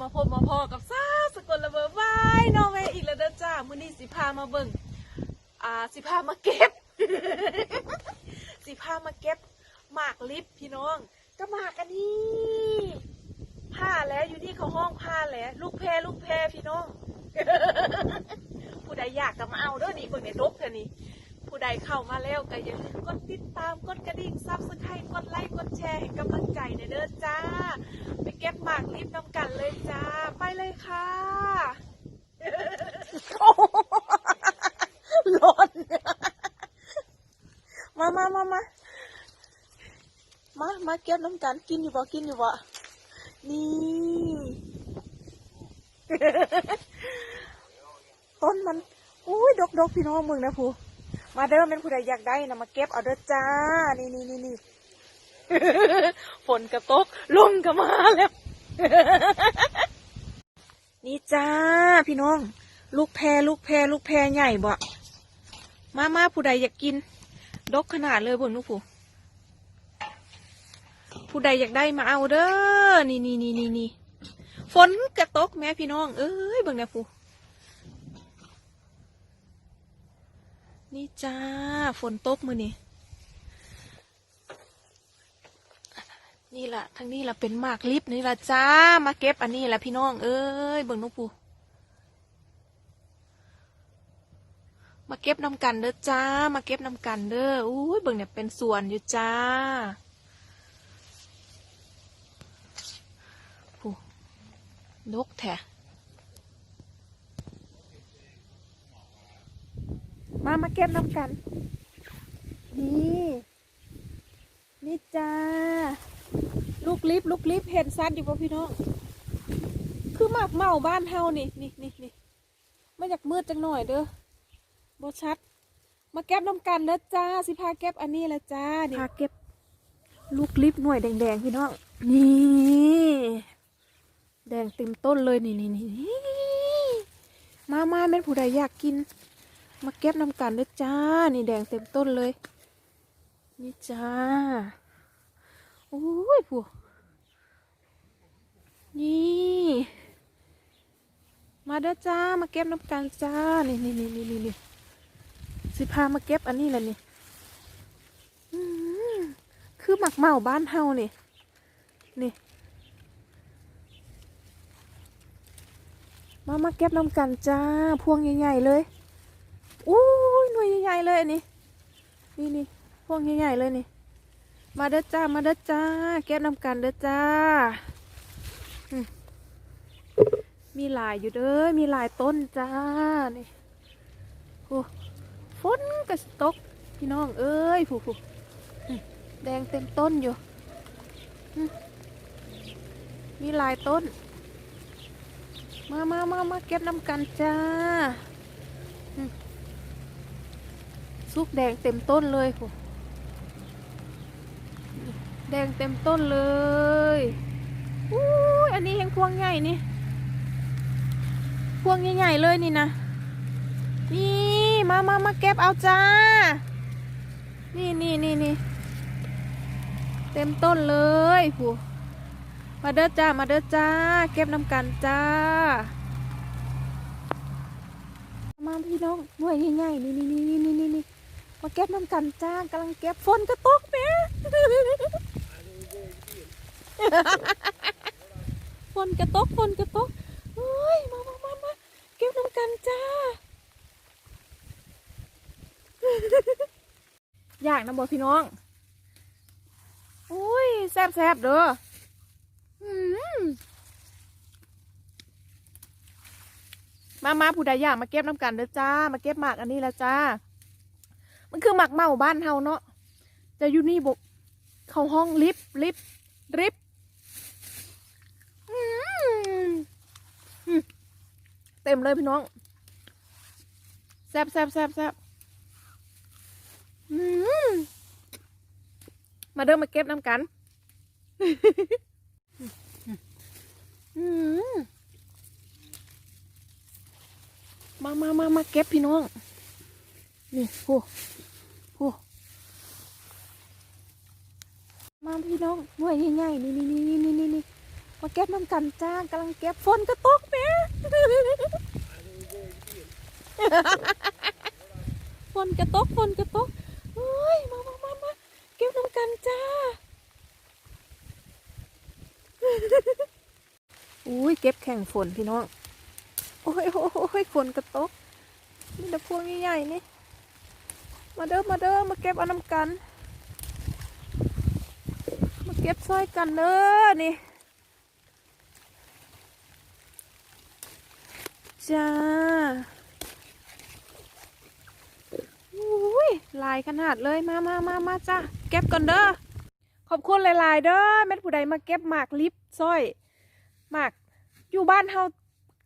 มาพบมาพอกับซ่าสกลระเบิดวายน้องแม่อีกแล้วเด้อจ้ามื้อนี้สิพามาเบิ่งอ่าสิพามาเก็บ สิพามาเก็บหมากลิบพี่น้องก็หมากันนี้ผ้าแล้วอยู่นี่เขาห้องผ้าแล้วลูกแพรลูกแพรพี่น้อง ผู้ใดอยากก็มาเอาเด้อนี่เบิ่งในรกเถอะนี่ผู้ใดเข้ามาแล้วก็อย่าลืมกดติดตามกดกระดิ่งซับสไครต์กดไลค์กดแชร์ให้กำลังใจในเด้อจ้า เก็บหมากรีบน้ำกันเลยจ้า ไปเลยค่ะหล่นมามามามามามาเก็บน้ำกันกินอยู่บ่กินอยู่บ่นี่ต้นมันอุ้ยดกดกพี่น้องมึงนะผู้มาเด้อเป็นผู้ใดอยากได้นะมาเก็บเอาเด้อจ้า นี่นี่นี่นี่ ฝนกระตกลมก็มาแล้ว นี่จ้า พี่น้อง ลูกแพรลูกแพรลูกแพรใหญ่บ่มามาผู้ใดอยากกิน ดกขนาดเลยบนลูกผู้ผู้ใดอยากได้มาเอาเด้อ นี่นี่นี่นี่นี่ฝนกระตกแม่พี่น้อง เอ้ยเบิ่งนะผู้นี่จ้า ฝนตกมือนี่ นี่ละทั้งนี้ละเป็นมากลิบนี่ละจ้า มาเก็บอันนี้ละพี่น้อง เอ้ยเบิ่งนกปูมาเก็บน้ำกันเด้อจ้า มาเก็บน้ำกันเด้ออุ้ยเบิ่งเนี่ยเป็นสวนอยู่จ้าผู้นกแท้มามาเก็บน้ำกัน นี่ นี่จ้า ลูกลิฟลูกลิฟเห็นซัดอยู่ป่ะพี่น้อง คือหมากเมาบ้านเฮานี่นี่นี่นี่ไม่อยากมืดจังหน่อยเด้อบชัด มาเก็บน้ำกันเด้อจ้า สิพาเก็บอันนี้ละจ้านี่พาเก็บ ลูกลิฟหน่วยแดงๆพี่น้อง นี่ แดงเต็มต้นเลยนี่นี่นี่มามาเป็นผู้ใดอยากกิน มาเก็บน้ำกันเด้อจ้า นี่แดงเต็มต้นเลย นี่จ้า ผู้นี่ มาเด้อจ้า มาเก็บน้ำกันจ้า นี่นี่นี่นี่นี่นี่สิพามาเก็บอันนี้แหละนี่คือหมักเมาบ้านเฮานี่ นี่ มามาเก็บน้ำกันจ้า พวงใหญ่ๆเลยอู้ยหน่วยใหญ่ๆเลยอันนี้ นี่นี่พวงใหญ่ๆเลยนี่ มาเด้อจ้า มาเด้อจ้า แก้น้ำกันเด้อจ้า มีหลายอยู่เด้อ มีหลายต้นจ้า นี่โอ้ฝนกระตก พี่น้องเอ้ยผู้ผู้แดงเต็มต้นอยู่ มีหลายต้น มามามามาเก็บน้ำกันจ้าสุกแดงเต็มต้นเลยโหแดงเต็มต้นเลยอู้อันนี้ยังพวงใหญ่นี่ พวงใหญ่ๆเลยนี่นะ นี่มามามาเก็บเอาจ้า นี่นี่นี่นี่เต็มต้นเลยผู้มาเด้อจ้า มาเด้อจ้า เก็บน้ำกันจ้า มาพี่น้องหน่วยใหญ่ๆนี่นี่นี่นี่นี่นี่มาเก็บน้ำกันจ้ากำลังเก็บฝนก็ตกแม่ ฝนก็ตกฝนก็ตกเฮ้ย มามามามาเก็บน้ำกันจ้า อยากนะบอกพี่น้องโอ้ย แซบแซบเด้อมามาผู้ใดอยากมาเก็บน้ำกันเด้อจ้า มาเก็บหมากอันนี้แล้วจ้า มันคือหมากเมาบ้านเฮาเนาะ จะอยู่นี่บก เข้าห้องลิฟต์ลิฟต์ลิฟต์อืมอืม เต็มเลยพี่น้องแซบแซบแซบแซบมาเดินมาเก็บน้ำกันมามามามาเก็บพี่น้อง นี่โหโหมาพี่น้องหน่วยใหญ่ๆนี่นี่นี่นี่นี่ มาเก็บน้ำกันจ้ากำลังเก็บฝนก็ตกแม่ฝนกระตกฝนกระตกเฮ้ยมามามามาเก็บน้ำกันจ้าอุ้ยเก็บแข่งฝนพี่น้อง โอ้ยโอ้ยโอ้ยฝนกระตกนี่แต่พวงใหญ่ๆนี่ มาเด้อมาเด้อมาเก็บเอาน้ำกัน มาเก็บซอยกันเด้อนี่ จ้าอุ้ยลายขนาดเลยมามามามาจ้าเก็บก่อนเด้อขอบคุณหลายๆเด้อแม่ผู้ใดมาเก็บหมากลิฟซอยหมากอยู่บ้านเฮา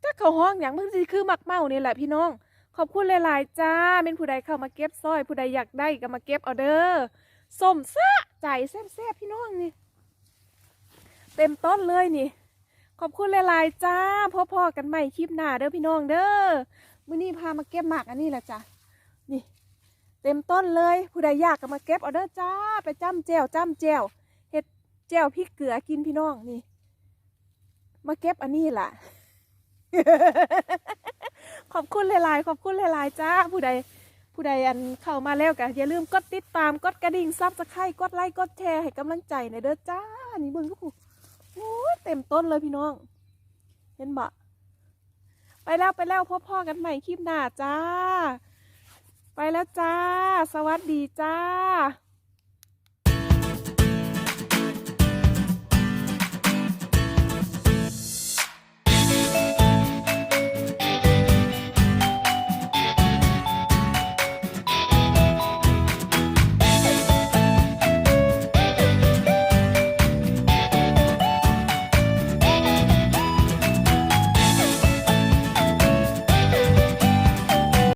จักเขาห้องอย่างมันสิคือหมากเมานี่แหละพี่น้อง ขอบคุณหลายๆจ้าแม่ผู้ใดเข้ามาเก็บซอย ผู้ใดอยากได้ก็มาเก็บเอาเด้อส้มซะใจแซ่บๆพี่น้องนี่ เต็มต้นเลยนี่ ขอบคุณหลายๆจ้าพ่อๆกันใหม่คลิปหน้าเด้อพี่น้องเด้อมื้อนี้พามาเก็บหมากอันนี้แหละจ้ะนี่เต็มต้นเลยผู้ใดอยากก็มาเก็บเอาเด้อจ้า ไปจ้ำแจวจ้ำแจวเห็ดแจวพริกเกลือกินพี่น้องนี่ มาเก็บอันนี้ล่ะ ขอบคุณหลายๆ ขอบคุณหลายๆจ้า ผู้ใดผู้ใดอันเข้ามาแล้วก็อย่าลืมกดติดตามกดกระดิ่งซับสไครต์กดไลค์กดแชร์ให้กำลังใจหน่อยเด้อจ้า นี่เบิ่งทุกคน โอ้ยเต็มต้นเลยพี่น้อง เห็นบะไปแล้วไปแล้วพบพ่อกันใหม่คลิปหน้าจ้า ไปแล้วจ้า สวัสดีจ้า